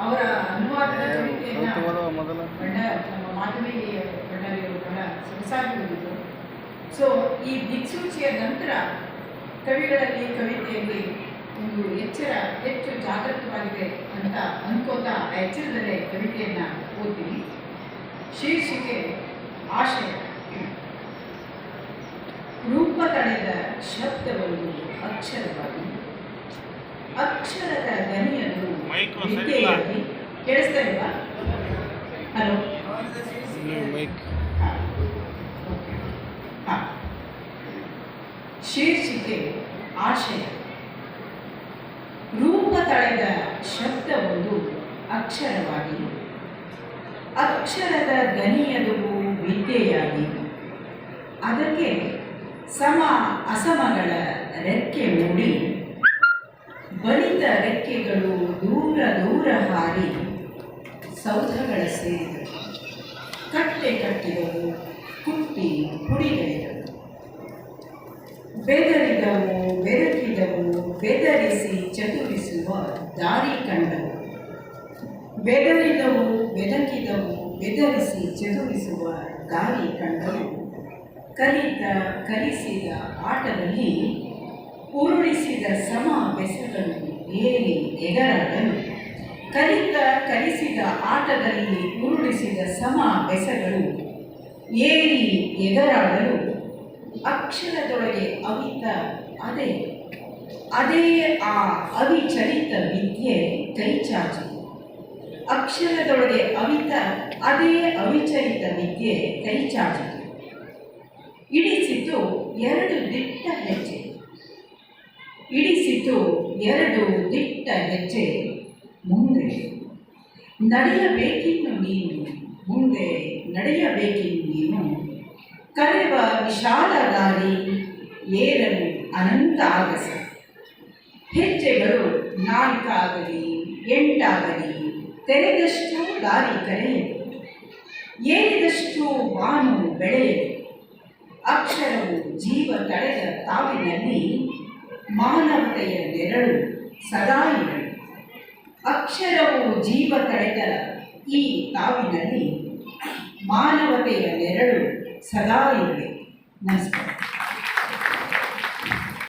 ಅವರ ಅನುವಾದದ ಕವಿತೆಯನ್ನು ಮಾಧವಿ ಭಂಡಾರಿಯವರು ಬಹಳ ಸೊಗಸಾಗಿ ಓದಿದ್ರು ಸೊ ಈ ದಿಕ್ಸೂಚಿಯ ನಂತರ ಕವಿಗಳಲ್ಲಿ ಕವಿತೆಯಲ್ಲಿ ಒಂದು ಎಚ್ಚರ ಹೆಚ್ಚು ಜಾಗೃತವಾಗಿದೆ ಅಂತ ಅನ್ಕೋತಾ ಆ ಎಚ್ಚರದಲ್ಲೇ ಕವಿತೆಯನ್ನ ಓದ್ತೀನಿ. ಶೀರ್ಷಿಕೆ ಆಶಯ. ರೂಪ ತಳೆದ ಶಬ್ದವನ್ನು ಅಕ್ಷರವಾಗಿ ಅಕ್ಷರದ ದನಿಯನ್ನು ಮೈಕ್ ಒಂದ್ ಸರಿ ವಿದ್ಯೆಯಾಗಿ ಕೇಳಿಸ್ತಾ ಇಲ್ವಾ? ಹಲೋ. ಶೀರ್ಷಿಕೆ ಆಶಯ. ರೂಪ ತಳೆದ ಶಬ್ದವೊಂದು ಅಕ್ಷರವಾಗಿ. ಅಕ್ಷರದ ಗನಿಯದು ವಿದ್ಯೆಯಾಗಿ. ಅದಕ್ಕೆ ಸಮ ಅಸಮಗಳ ರೆಕ್ಕೆ ಮೂಡಿ. ಬಲಿತ ರೆಕ್ಕೆಗಳು ದೂರ ದೂರ ಹಾರಿ. ಸೌಧಗಳ ಸೇರಿದವು ಕಟ್ಟೆ ಕಟ್ಟಿದವು, ಕುಟ್ಟಿ ಪುಡಿಗಳಿದವು. ಬೆದರಿದವು, ಬೆರಕಿದವು, ಬೆದರಿಸಿ ಚದುರಿಸುವ ದಾರಿ ಕಂಡವು. ಬೆದರಿದವು, ಬೆದಕಿದವು, ಬೆದರಿಸಿ ಚದುರಿಸುವ ದಾರಿ ಕಂಡವು. ಕಲಿತ, ಕಲಿಸಿದ ಆಟದಲ್ಲಿ ಉರುಳಿಸಿದ ಸಮ ಬೆಸಗಳು ಏರಿ ಎಗರಾಡಲು ಕಲಿತ, ಕಲಿಸಿದ ಆಟದಲ್ಲಿ ಉರುಳಿಸಿದ ಸಮ ಬೆಸಗಳು, ಏರಿ ಎಗರಾಡಲು ಅಕ್ಷರದೊಳಗೆ ಅವಿತ ಅದೇ ಅದೇ ಆ ಅವಿಚಲಿತ ವಿದ್ಯೆ ಕೈಚಾಚಿ. ಅಕ್ಷರದೊಳಗೆ ಅವಿತ, ಅದೇ ಅವಿಚಲಿತ ವಿದ್ಯೆ ಕೈಚಾಚಿತು ಇಡಿಸಿತು ಎರಡು ದಿಟ್ಟ ಹೆಜ್ಜೆ. ಇಡಿಸಿತು ಎರಡು ದಿಟ್ಟ ಹೆಜ್ಜೆ. ಮುಂದೆ ನಡೆಯಬೇಕಿನ್ನು ನೀನು, ಮುಂದೆ ನಡೆಯಬೇಕಿನ್ನು ನೀನು. ಕರೆವ ವಿಶಾಲ ದಾರಿ ಏರಲು ಅನಂತ ಆಗಸ. ಹೆಜ್ಜೆಗಳು ನಾಲ್ಕಾಗಲಿ, ಎಂಟಾಗಲಿ, ತೆರೆದಷ್ಟು ದಾರಿ ಕರೆಯಲು. ಏರಿದಷ್ಟು ಬಾನು ಬೆಳೆಯಲು. ಅಕ್ಷರವು ಜೀವ ತಳೆದ ತಾವಿನಲ್ಲಿ ಮಾನವತೆಯ ನೆರಳು ಸದಾ ಇರಲು. ಅಕ್ಷರವು ಜೀವ ತಳೆದ ಈ ತಾವಿನಲ್ಲಿ ಮಾನವತೆಯ ನೆರಳು ಸದಾ ಇವೆ ನಮಸ್ಕಾರ.